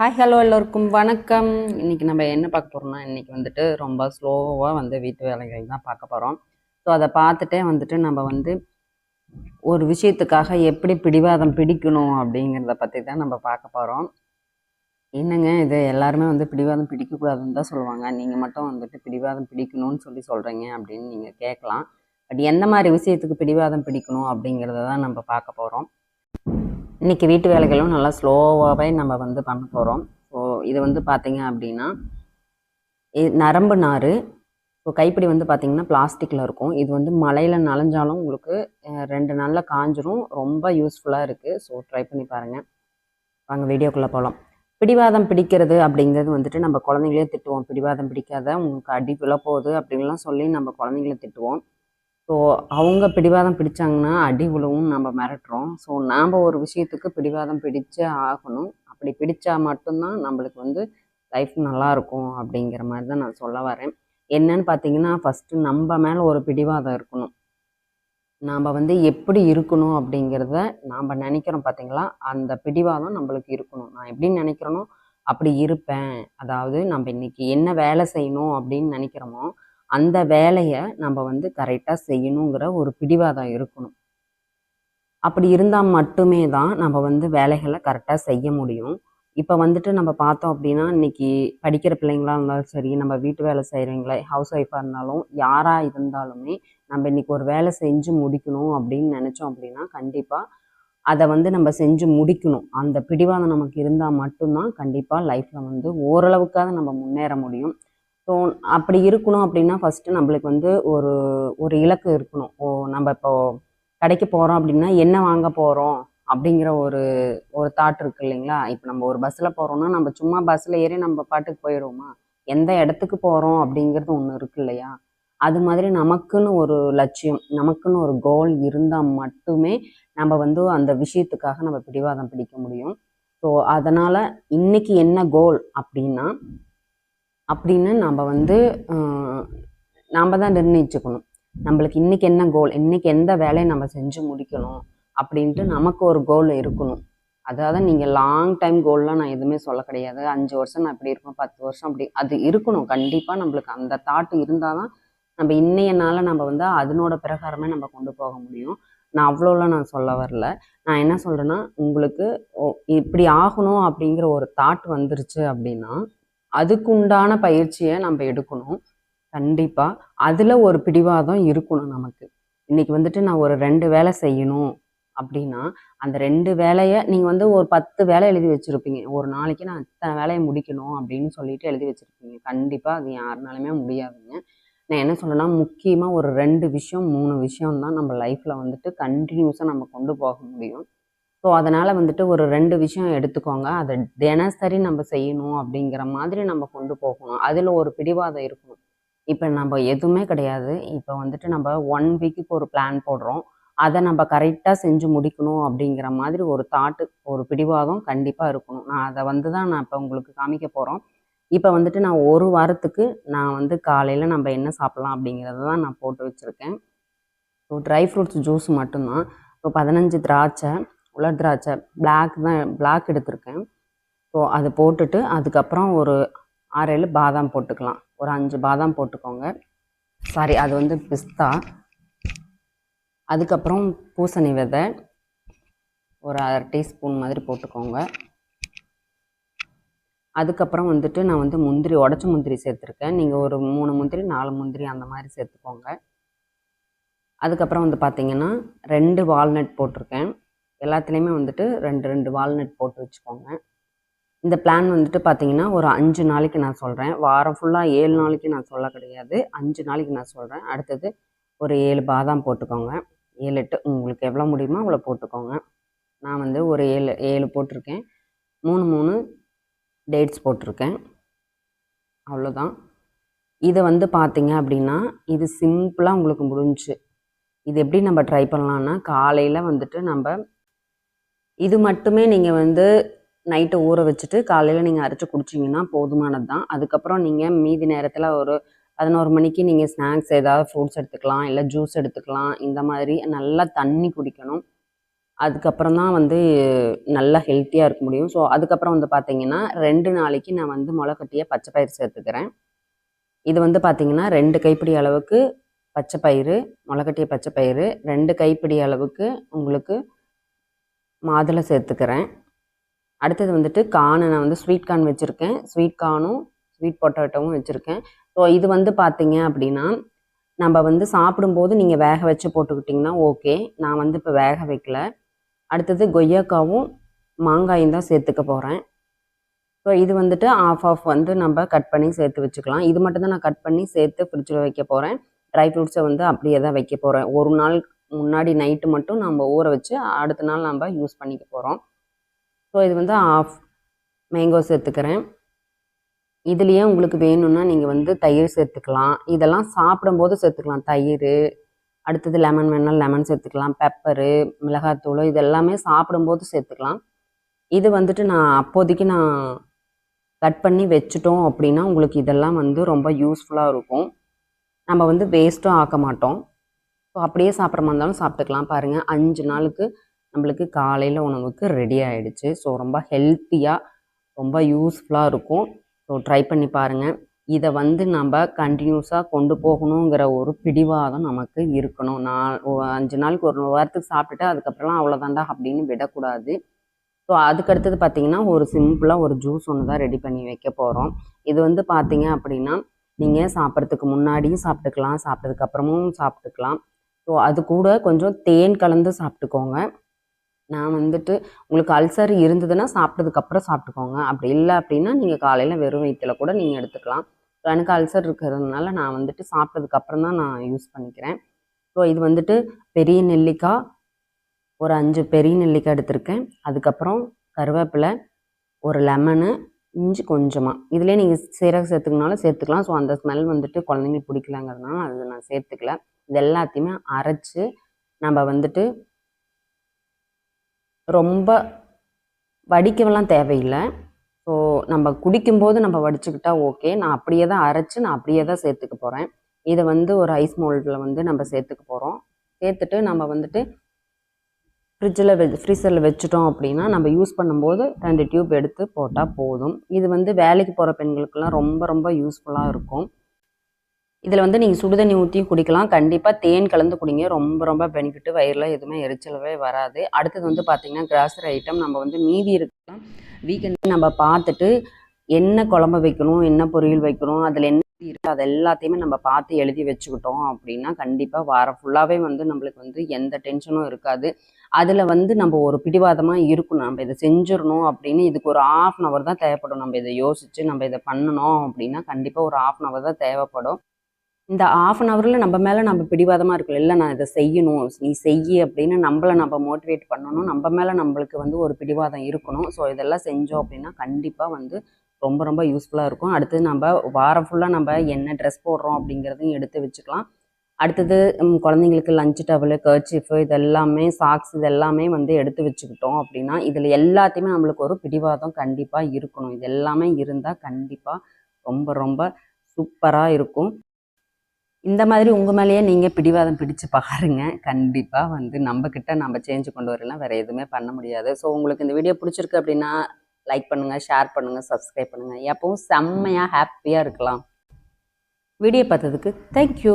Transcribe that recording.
Hi hello எல்லோருக்கும் வணக்கம். இன்னைக்கு நம்ம என்ன பார்க்க போகிறோம்னா இன்றைக்கி வந்துட்டு ரொம்ப ஸ்லோவாக வந்து வீட்டு வேலைகள் தான் பார்க்க போகிறோம் ஸோ அதை பார்த்துட்டே வந்துட்டு நம்ம வந்து ஒரு விஷயத்துக்காக எப்படி பிடிவாதம் பிடிக்கணும் அப்படிங்கிறத பற்றி தான் நம்ம பார்க்க போகிறோம் என்னங்க இது? எல்லாருமே வந்து பிடிவாதம் பிடிக்கக்கூடாதுன்னு தான் சொல்லுவாங்க. நீங்கள் மட்டும் வந்துட்டு பிடிவாதம் பிடிக்கணும்னு சொல்லி சொல்கிறீங்க அப்படின்னு நீங்கள் கேட்கலாம். பட் எந்த மாதிரி விஷயத்துக்கு பிடிவாதம் பிடிக்கணும் அப்படிங்கிறத தான் நம்ம பார்க்க போகிறோம் இன்னைக்கு வீட்டு வேலைகளும் நல்லா ஸ்லோவாகவே நம்ம வந்து பண்ண போகிறோம் ஸோ இது வந்து பார்த்தீங்க அப்படின்னா இது நரம்பு நார் இப்போ கைப்பிடி வந்து பார்த்திங்கன்னா பிளாஸ்டிக்கில் இருக்கும். இது வந்து மழையில் நனைஞ்சாலும் உங்களுக்கு ரெண்டு நாளில் காஞ்சிரும். ரொம்ப யூஸ்ஃபுல்லாக இருக்குது ஸோ ட்ரை பண்ணி பாருங்கள் வாங்க வீடியோக்குள்ளே போகலாம் பிடிவாதம் பிடிக்கிறது அப்படிங்கிறது வந்துட்டு நம்ம குழந்தைங்களே திட்டுவோம். பிடிவாதம் பிடிக்காத உங்களுக்கு அடி விழப்போகுது அப்படின்லாம் சொல்லி நம்ம குழந்தைங்கள திட்டுவோம். ஸோ அவங்க பிடிவாதம் பிடிச்சாங்கன்னா அடி உழவும் நம்ம மிரட்டுறோம். ஸோ நாம் ஒரு விஷயத்துக்கு பிடிவாதம் பிடிச்சே ஆகணும். அப்படி பிடிச்சா மட்டும்தான் நம்மளுக்கு வந்து லைஃப் நல்லா இருக்கும் அப்படிங்கிற மாதிரி தான் நான் சொல்ல வரேன். என்னன்னு பார்த்தீங்கன்னா ஃபஸ்ட்டு நம்ம மேலே ஒரு பிடிவாதம் இருக்கணும். நாம் வந்து எப்படி இருக்கணும் அப்படிங்கிறத நாம் நினைக்கிறோம் பார்த்தீங்களா? அந்த பிடிவாதம் நம்மளுக்கு இருக்கணும். நான் எப்படி நினைக்கிறேனோ அப்படி இருப்பேன். அதாவது நம்ம இன்னைக்கு என்ன வேலை செய்யணும் அப்படின்னு நினைக்கிறோமோ அந்த வேலையை நம்ம வந்து கரெக்டாக செய்யணுங்கிற ஒரு பிடிவாதம் இருக்கணும். அப்படி இருந்தால் மட்டுமே தான் நம்ம வந்து வேலைகளை கரெக்டாக செய்ய முடியும். இப்போ வந்துட்டு நம்ம பார்த்தோம் அப்படின்னா இன்னைக்கு படிக்கிற பிள்ளைங்களா இருந்தாலும் சரி நம்ம வீட்டு வேலை செய்கிறவங்களே ஹவுஸ் ஒய்ஃபாக இருந்தாலும் யாராக இருந்தாலுமே நம்ம இன்னைக்கு ஒரு வேலை செஞ்சு முடிக்கணும் அப்படின்னு நினச்சோம் அப்படின்னா கண்டிப்பாக அதை வந்து நம்ம செஞ்சு முடிக்கணும். அந்த பிடிவாதம் நமக்கு இருந்தால் மட்டும்தான் கண்டிப்பாக லைஃப்பில் வந்து ஓரளவுக்காக நம்ம முன்னேற முடியும். ஸோ அப்படி இருக்கணும் அப்படின்னா ஃபஸ்ட்டு நம்மளுக்கு வந்து ஒரு ஒரு இலக்கு இருக்கணும். ஓ நம்ம இப்போ கடைக்கு போகிறோம் அப்படின்னா என்ன வாங்க போகிறோம் அப்படிங்கிற ஒரு ஒரு தாட் இருக்கு இல்லைங்களா? இப்போ நம்ம ஒரு பஸ்ஸில் போகிறோம்னா நம்ம சும்மா பஸ்ஸில் ஏறி நம்ம பாட்டுக்கு போயிடுவோமா? எந்த இடத்துக்கு போகிறோம் அப்படிங்கிறது ஒன்று இருக்கு இல்லையா? அது மாதிரி நமக்குன்னு ஒரு லட்சியம் நமக்குன்னு ஒரு கோல் இருந்தால் மட்டுமே நம்ம வந்து அந்த விஷயத்துக்காக நம்ம பிடிவாதம் பிடிக்க முடியும். ஸோ அதனால் இன்னைக்கு என்ன கோல் அப்படின்னா அப்படின்னு நம்ம வந்து நாம் தான் நிர்ணயிச்சுக்கணும். நம்மளுக்கு இன்னைக்கு என்ன கோல் இன்றைக்கி எந்த வேலையை நம்ம செஞ்சு முடிக்கணும் அப்படின்ட்டு நமக்கு ஒரு கோல் இருக்கணும். அதாவது நீங்கள் லாங் டைம் கோல்லாம் நான் எதுவுமே சொல்ல கிடையாது. அஞ்சு வருஷம் நான் இப்படி இருக்கணும் பத்து வருஷம் அப்படி அது இருக்கணும். கண்டிப்பாக நம்மளுக்கு அந்த தாட் இருந்தால் தான் நம்ம இன்னைய நாளில் நம்ம வந்து அதனோட பிரகாரமே நம்ம கொண்டு போக முடியும். நான் அவ்வளோலாம் நான் சொல்ல வரல. நான் என்ன சொல்கிறேன்னா உங்களுக்கு ஓ, இப்படி ஆகணும் அப்படிங்கிற ஒரு தாட் வந்துருச்சு அப்படின்னா அதுக்குண்டான பயிற்சியை நம்ம எடுக்கணும். கண்டிப்பாக அதில் ஒரு பிடிவாதம் இருக்கணும் நமக்கு. இன்றைக்கி வந்துட்டு நான் ஒரு ரெண்டு வேலை செய்யணும் அப்படின்னா அந்த ரெண்டு வேலையை நீங்கள் வந்து ஒரு பத்து வேலை எழுதி வச்சுருப்பீங்க. ஒரு நாளைக்கு நான் இத்தனை வேலையை முடிக்கணும் அப்படின்னு சொல்லிட்டு எழுதி வச்சுருப்பீங்க. கண்டிப்பாக அது யாருனாலுமே முடியாதுங்க. நான் என்ன சொல்றேன்னா முக்கியமாக ஒரு ரெண்டு விஷயம் மூணு விஷயம் தான் நம்ம லைஃப்பில் வந்துட்டு கண்டினியூஸாக நம்ம கொண்டு போக முடியும். ஸோ அதனால் வந்துட்டு ஒரு ரெண்டு விஷயம் எடுத்துக்கோங்க. அதை தினசரி நம்ம செய்யணும் அப்படிங்கிற மாதிரி நம்ம கொண்டு போகணும். அதில் ஒரு பிடிவாதம் இருக்கணும். இப்போ நம்ம எதுவுமே கிடையாது. இப்போ வந்துட்டு நம்ம ஒன் வீக்குக்கு ஒரு பிளான் போடுறோம். அதை நம்ம கரெக்டாக செஞ்சு முடிக்கணும் அப்படிங்கிற மாதிரி ஒரு தாட்டு ஒரு பிடிவாதம் கண்டிப்பாக இருக்கணும். நான் அதை வந்து தான் நான் இப்போ உங்களுக்கு காமிக்க போகிறோம் இப்போ வந்துட்டு நான் ஒரு வாரத்துக்கு நான் வந்து காலையில் நம்ம என்ன சாப்பிட்லாம் அப்படிங்கிறத தான் நான் போட்டு வச்சுருக்கேன். ஸோ ட்ரை ஃப்ரூட்ஸ் ஜூஸ் மட்டும்தான். இப்போ பதினஞ்சு திராட்சை உலர் திராட்சை பிளாக் தான் பிளாக் எடுத்திருக்கேன். ஸோ அதை போட்டுட்டு அதுக்கப்புறம் ஒரு ஆறேழு பாதாம் போட்டுக்கலாம். ஒரு அஞ்சு பாதாம் போட்டுக்கோங்க. சாரி அது வந்து பிஸ்தா. அதுக்கப்புறம் பூசணி விதை. ஒரு அரை டீஸ்பூன் மாதிரி போட்டுக்கோங்க. அதுக்கப்புறம் வந்துட்டு நான் வந்து முந்திரி உடச்ச முந்திரி சேர்த்துருக்கேன். நீங்கள் ஒரு மூணு முந்திரி நாலு முந்திரி அந்த மாதிரி சேர்த்துக்கோங்க. அதுக்கப்புறம் வந்து பார்த்திங்கன்னா ரெண்டு வால்நட் போட்டிருக்கேன். எல்லாத்துலேயுமே வந்துட்டு ரெண்டு ரெண்டு வால்நட் போட்டு வச்சுக்கோங்க. இந்த பிளான் வந்துட்டு பார்த்தீங்கன்னா ஒரு அஞ்சு நாளைக்கு நான் சொல்கிறேன் வாரம் ஃபுல்லாக ஏழு நாளைக்கு நான் சொல்ல கிடையாது. அஞ்சு நாளைக்கு நான் சொல்கிறேன் அடுத்தது ஒரு ஏழு பாதாம் போட்டுக்கோங்க. ஏழு எட்டு உங்களுக்கு எவ்வளோ முடியுமோ அவ்வளோ போட்டுக்கோங்க. நான் வந்து ஒரு ஏழு ஏழு போட்டிருக்கேன். மூணு மூணு டேட்ஸ் போட்டிருக்கேன். அவ்வளோதான் இதை வந்து பார்த்தீங்க அப்படின்னா இது சிம்பிளாக உங்களுக்கு முடிஞ்சு. இது எப்படி நம்ம ட்ரை பண்ணலான்னா காலையில் வந்துட்டு நம்ம இது மட்டுமே நீங்கள் வந்து நைட்டு ஊற வச்சுட்டு காலையில் நீங்கள் அரைச்சி குடிச்சிங்கன்னா போதுமானது தான் அதுக்கப்புறம் நீங்கள் மீதி நேரத்தில் ஒரு பதினோரு மணிக்கு நீங்கள் ஸ்நாக்ஸ் ஏதாவது ஃப்ரூட்ஸ் எடுத்துக்கலாம் இல்லை ஜூஸ் எடுத்துக்கலாம் இந்த மாதிரி நல்லா தண்ணி குடிக்கணும். அதுக்கப்புறம் தான் வந்து நல்லா ஹெல்த்தியாக இருக்க முடியும். ஸோ அதுக்கப்புறம் வந்து பார்த்தீங்கன்னா ரெண்டு நாளைக்கு நான் வந்து முளைக்கட்டியை பச்சை பயிர் சேர்த்துக்கிறேன். இது வந்து பார்த்தீங்கன்னா ரெண்டு கைப்பிடி அளவுக்கு பச்சை பயிறு முளைக்கட்டிய பச்சை பயிறு ரெண்டு கைப்பிடி அளவுக்கு உங்களுக்கு மாதுளை சேர்த்துக்கிறேன். அடுத்தது வந்துட்டு கானை நான் வந்து ஸ்வீட் கார்ன் வச்சுருக்கேன். ஸ்வீட் கார்னும் ஸ்வீட் பொட்டேட்டோவும் வச்சுருக்கேன். ஸோ இது வந்து பார்த்தீங்க அப்படின்னா நம்ம வந்து சாப்பிடும்போது நீங்கள் வேக வச்சு போட்டுக்கிட்டிங்கன்னா ஓகே நான் வந்து இப்போ வேக வைக்கல. அடுத்தது கொய்யாக்காவும் மாங்காயும் தான் சேர்த்துக்க போகிறேன் ஸோ இது வந்துட்டு ஆஃப் ஆஃப் வந்து நம்ம கட் பண்ணி சேர்த்து வச்சுக்கலாம். இது மட்டும் தான் நான் கட் பண்ணி சேர்த்து ஃப்ரிட்ஜில் வைக்க போகிறேன் ட்ரை ஃப்ரூட்ஸை வந்து அப்படியே தான் வைக்க போகிறேன் ஒரு நாள் முன்னாடி நைட்டு மட்டும் நம்ம ஊற வச்சு அடுத்த நாள் நம்ம யூஸ் பண்ணிக்க போகிறோம் ஸோ இது வந்து ஆஃப் மேங்கோ சேர்த்துக்கிறேன். இதுலேயே உங்களுக்கு வேணும்னா நீங்கள் வந்து தயிர் சேர்த்துக்கலாம். இதெல்லாம் சாப்பிடும்போது சேர்த்துக்கலாம். தயிர் அடுத்தது லெமன் வேணால் லெமன் சேர்த்துக்கலாம். பெப்பரு மிளகாத்தூள் இது எல்லாமே சாப்பிடும்போது சேர்த்துக்கலாம். இது வந்துட்டு நான் அப்போதைக்கு நான் கட் பண்ணி வச்சுட்டோம் அப்படின்னா உங்களுக்கு இதெல்லாம் வந்து ரொம்ப யூஸ்ஃபுல்லாக இருக்கும். நம்ம வந்து வேஸ்ட்டும் ஆக்க மாட்டோம். ஸோ அப்படியே சாப்பிட்ற மாதிரி இருந்தாலும் சாப்பிட்டுக்கலாம். பாருங்கள் அஞ்சு நாளுக்கு நம்மளுக்கு காலையில் உணவுக்கு ரெடி ஆகிடுச்சு ஸோ ரொம்ப ஹெல்த்தியாக ரொம்ப யூஸ்ஃபுல்லாக இருக்கும். ஸோ ட்ரை பண்ணி பாருங்கள் இதை வந்து நம்ம கண்டினியூஸாக கொண்டு போகணுங்கிற ஒரு பிடிவாதம் நமக்கு இருக்கணும். நான் அஞ்சு நாளுக்கு ஒரு வாரத்துக்கு சாப்பிட்டுட்டு அதுக்கப்புறம்லாம் அவ்வளோதாண்டா அப்படின்னு விடக்கூடாது. ஸோ அதுக்கடுத்தது பார்த்திங்கன்னா ஒரு சிம்பிளாக ஒரு ஜூஸ் ஒன்று தான் ரெடி பண்ணி வைக்க போகிறோம் இது வந்து பார்த்தீங்க அப்படின்னா நீங்கள் சாப்பிட்றதுக்கு முன்னாடியும் சாப்பிட்டுக்கலாம் சாப்பிட்டதுக்கப்புறமும் சாப்பிட்டுக்கலாம். ஸோ அது கூட கொஞ்சம் தேன் கலந்து சாப்பிட்டுக்கோங்க. நான் வந்துட்டு உங்களுக்கு அல்சர் இருந்ததுன்னா சாப்பிட்டதுக்கப்புறம் சாப்பிட்டுக்கோங்க. அப்படி இல்லை அப்படின்னா நீங்கள் காலையில் வெறும் வயிற்றில் கூட நீங்கள் எடுத்துக்கலாம். ஸோ எனக்கு அல்சர் இருக்கிறதுனால நான் வந்துட்டு சாப்பிட்டதுக்கப்புறம் தான் நான் யூஸ் பண்ணிக்கிறேன். ஸோ இது வந்துட்டு பெரிய நெல்லிக்காய் ஒரு அஞ்சு பெரிய நெல்லிக்காய் எடுத்திருக்கேன். அதுக்கப்புறம் கருவேப்பிலை ஒரு லெமனு இஞ்சி கொஞ்சமாக இதிலே நீங்கள் சீரகம் சேர்த்துக்கனாலும் சேர்த்துக்கலாம். ஸோ அந்த ஸ்மெல் வந்துட்டு குழந்தைங்களுக்கு பிடிக்கலங்கிறதுனால அது நான் சேர்த்துக்கல. இது எல்லாத்தையுமே அரைச்சி நம்ம வந்துட்டு ரொம்ப வடிக்கவெல்லாம் தேவையில்லை. ஸோ நம்ம குடிக்கும்போது நம்ம வடிச்சுக்கிட்டா ஓகே நான் அப்படியே தான் அரைச்சி நான் அப்படியே தான் சேர்த்துக்க போகிறேன் இதை வந்து ஒரு ஐஸ் மோல்டில் வந்து நம்ம சேர்த்துக்க போகிறோம் சேர்த்துட்டு நம்ம வந்துட்டு ஃப்ரிட்ஜில் வெ ஃப்ரீசரில் வச்சுட்டோம் அப்படின்னா நம்ம யூஸ் பண்ணும்போது ரெண்டு டியூப் எடுத்து போட்டால் போதும். இது வந்து வேலைக்கு போகிற பெண்களுக்கெல்லாம் ரொம்ப ரொம்ப யூஸ்ஃபுல்லாக இருக்கும். இதில் வந்து நீங்கள் சுடுதண்ணி ஊற்றியும் குடிக்கலாம். கண்டிப்பாக தேன் கலந்து குடிங்க. ரொம்ப ரொம்ப பெனிஃபிட்டு வயிறில் எதுவுமே எரிச்சலவே வராது. அடுத்தது வந்து பார்த்திங்கன்னா கிராசரி ஐட்டம் நம்ம வந்து மீதி இருக்கலாம். வீக்கெண்ட் நம்ம பார்த்துட்டு என்ன குழம்பு வைக்கணும் என்ன பொரியல் வைக்கணும் அதில் என்ன இருக்குது அது எல்லாத்தையுமே நம்ம பார்த்து எழுதி வச்சுக்கிட்டோம் அப்படின்னா கண்டிப்பாக வாரம் ஃபுல்லாகவே வந்து நம்மளுக்கு வந்து எந்த டென்ஷனும் இருக்காது. அதில் வந்து நம்ம ஒரு பிடிவாதமாக இருக்கணும். நம்ம இதை செஞ்சிடணும் அப்படின்னு இதுக்கு ஒரு ஆஃப் அன் அவர் தான் தேவைப்படும். நம்ம இதை யோசித்து நம்ம இதை பண்ணணும் அப்படின்னா கண்டிப்பாக ஒரு ஆஃப் அன் அவர் தான் தேவைப்படும். இந்த ஆஃப் அன் ஹவரில் நம்ம மேலே நம்ம பிடிவாதமாக இருக்கும் இல்லை நான் இதை செய்யணும். நீ செய்ய அப்படின்னு நம்மளை நம்ம மோட்டிவேட் பண்ணணும். நம்ம மேலே நம்மளுக்கு வந்து ஒரு பிடிவாதம் இருக்கணும். ஸோ இதெல்லாம் செஞ்சோம் அப்படின்னா கண்டிப்பாக வந்து ரொம்ப ரொம்ப யூஸ்ஃபுல்லாக இருக்கும். அடுத்து நம்ம வாரம் ஃபுல்லாக நம்ம என்ன ட்ரெஸ் போடுறோம் அப்படிங்கிறதையும் எடுத்து வச்சுக்கலாம். அடுத்தது குழந்தைங்களுக்கு லஞ்ச் டவலு கர்ச்சிஃபு இதெல்லாமே சாக்ஸ் இதெல்லாமே வந்து எடுத்து வச்சுக்கிட்டோம் அப்படின்னா இதில் எல்லாத்தையுமே நம்மளுக்கு ஒரு பிடிவாதம் கண்டிப்பாக இருக்கணும். இது எல்லாமே இருந்தால் கண்டிப்பாக ரொம்ப ரொம்ப சூப்பராக இருக்கும். இந்த மாதிரி உங்கள் மேலேயே நீங்கள் பிடிவாதம் பிடிச்சு பாருங்க. கண்டிப்பாக வந்து நம்மக்கிட்ட நம்ம சேஞ்ச் கொண்டு வரலாம். வேறு எதுவுமே பண்ண முடியாது. ஸோ உங்களுக்கு இந்த வீடியோ பிடிச்சிருக்கு அப்படின்னா லைக் பண்ணுங்கள் ஷேர் பண்ணுங்கள் சப்ஸ்கிரைப் பண்ணுங்கள் எப்பவும் செம்மையாக ஹாப்பியாக இருக்கலாம். வீடியோ பார்த்ததுக்கு தேங்க்யூ